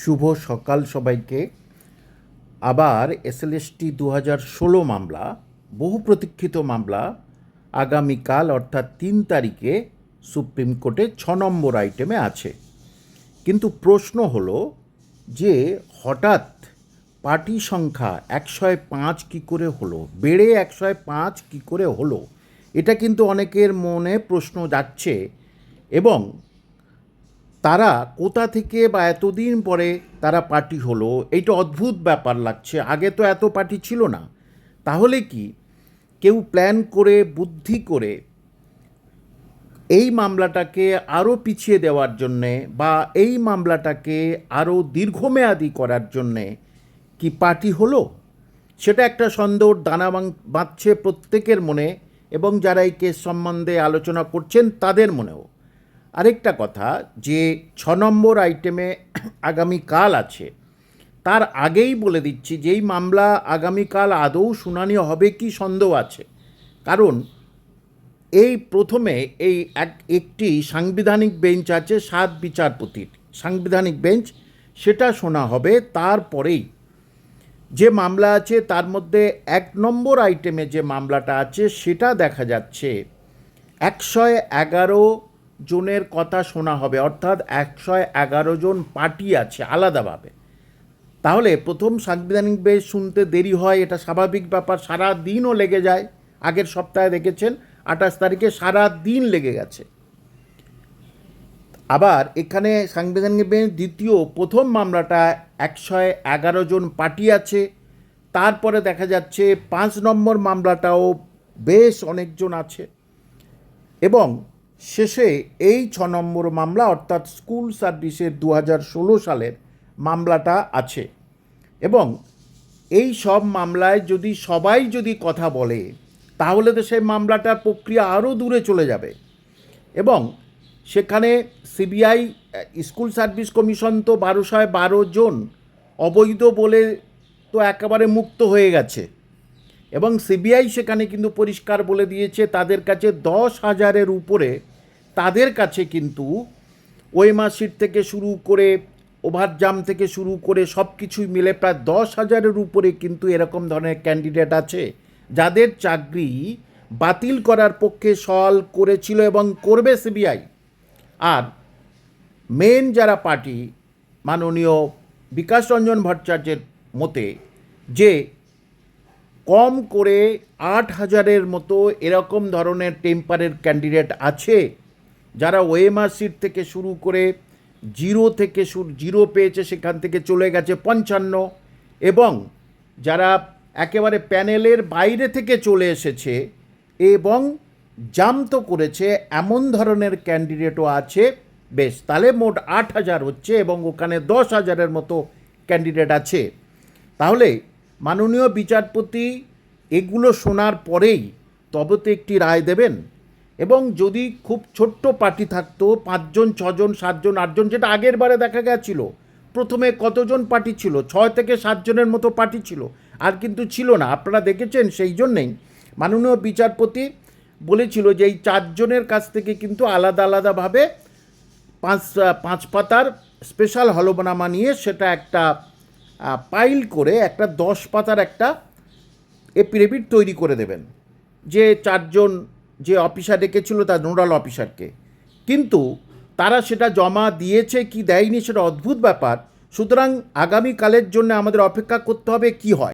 শুভ সকাল সবাইকে। আবার এসএলএসটি দু হাজার ষোলো মামলা, বহু প্রতীক্ষিত মামলা, আগামীকাল অর্থাৎ তিন তারিখে সুপ্রিম কোর্টে ছ নম্বর আইটেমে আছে। কিন্তু প্রশ্ন হলো যে হঠাৎ পার্টি সংখ্যা একশয় পাঁচ কী করে হলো, বেড়ে একশয় পাঁচ কী করে হলো, এটা কিন্তু অনেকের মনে প্রশ্ন যাচ্ছে এবং তারা কোথা থেকে বা এতদিন পরে তারা পার্টি হলো, এইটা অদ্ভুত ব্যাপার লাগছে। আগে তো এত পার্টি ছিল না। তাহলে কি কেউ প্ল্যান করে, বুদ্ধি করে এই মামলাটাকে আরও পিছিয়ে দেওয়ার জন্যে বা এই মামলাটাকে আরও দীর্ঘমেয়াদী করার জন্যে কি পার্টি হলো? সেটা একটা সন্দেহর দানা বাঁধছে প্রত্যেকের মনে এবং যারা এই কেস সম্বন্ধে আলোচনা করছেন তাদের মনেও। আরেকটা কথা যে ছ নম্বর আইটেমে আগামীকাল আছে। তার আগেই বলে দিচ্ছি যে এই মামলা আগামীকাল আদৌ শুনানি হবে কি সন্দেহ আছে? কারণ এই প্রথমে এই এক, একটি সাংবিধানিক বেঞ্চ আছে, সাত বিচারপতির সাংবিধানিক বেঞ্চ, সেটা শোনা হবে। তারপরেই যে মামলা আছে, তার মধ্যে এক নম্বর আইটেমে যে মামলাটা আছে, সেটা দেখা যাচ্ছে একশো এগারো জনের কথা শোনা হবে, অর্থাৎ একশো এগারো জন পার্টি আছে আলাদাভাবে। তাহলে প্রথম সাংবিধানিক বেশ শুনতে দেরি হয়, এটা স্বাভাবিক ব্যাপার সারা দিনও লেগে যায়। আগের সপ্তাহে দেখেছেন, আঠাশ তারিখে সারা দিন লেগে গেছে। আবার এখানে সাংবিধানিক বেঞ্চ দ্বিতীয়, প্রথম মামলাটা একশো এগারো জন পার্টি আছে। তারপরে দেখা যাচ্ছে পাঁচ নম্বর মামলাটাও বেশ অনেকজন আছে। এবং শেষে এই ছ নম্বর মামলা, অর্থাৎ স্কুল সার্ভিসের দু ষোলো সালের মামলাটা আছে। এবং এই সব মামলায় যদি সবাই যদি কথা বলে, তাহলে তো সেই মামলাটার প্রক্রিয়া আরও দূরে চলে যাবে। এবং সেখানে সিবিআই, স্কুল সার্ভিস কমিশন তো বারোশয় বারো জন অবৈধ বলে তো একেবারে মুক্ত হয়ে গেছে। এবং সিবিআই সেখানে কিন্তু পরিষ্কার বলে দিয়েছে, তাদের কাছে দশ হাজারের উপরে তাদের কাছে কিন্তু ওয়েমার সিট থেকে শুরু করে ওভারজাম থেকে শুরু করে সব কিছুই মিলে প্রায় দশ হাজারের উপরে কিন্তু এরকম ধরনের ক্যান্ডিডেট আছে, যাদের চাকরি বাতিল করার পক্ষে সওয়াল করেছিল এবং করবে সিবিআই। আর মেন যারা পার্টি মাননীয় বিকাশ রঞ্জন ভট্টাচার্যের মতে যে কম করে আট হাজারের মতো এরকম ধরনের টেম্পারের ক্যান্ডিডেট আছে যারা ওএমআর সিট থেকে শুরু করে জিরো থেকে শুরু, জিরো পেয়েছে, সেখান থেকে চলে গেছে পঞ্চান্ন। এবং যারা একেবারে প্যানেলের বাইরে থেকে চলে এসেছে এবং জাম্প তো করেছে, এমন ধরনের ক্যান্ডিডেটও আছে। বেশ, তাহলে মোট আট হাজার হচ্ছে এবং ওখানে দশ হাজারের মতো ক্যান্ডিডেট আছে। তাহলে মাননীয় বিচারপতি, এগুলো শোনার পরেই তবে তো একটি রায় দেবেন এবং যদি খুব ছোট্ট পার্টি থাকতো, পাঁচজন, ছজন, সাতজন, আটজন, যেটা আগের বারে দেখা গেছিল, প্রথমে কতজন পার্টি ছিল? ছয় থেকে সাতজনের মতো পার্টি ছিল, আর কিন্তু ছিল না। আপনারা দেখেছেন সেই জন্যেই মাননীয় বিচারপতি বলেছিল যে এই চারজনের কাছ থেকে কিন্তু আলাদা আলাদাভাবে পাঁচ পাঁচ পাতার স্পেশাল হলফনামা নিয়ে সেটা একটা পাইল করে একটা দশ পাতার একটা এপিডেভিট তৈরি করে দেবেন। যে চারজন যে অফিসার ডেকেছিল তার নোডাল অফিসারকে। কিন্তু তারা সেটা জমা দিয়েছে কি দেয়নি সেটা অদ্ভুত ব্যাপার। সুতরাং আগামীকালের জন্য আমাদের অপেক্ষা করতে হবে কি হয়।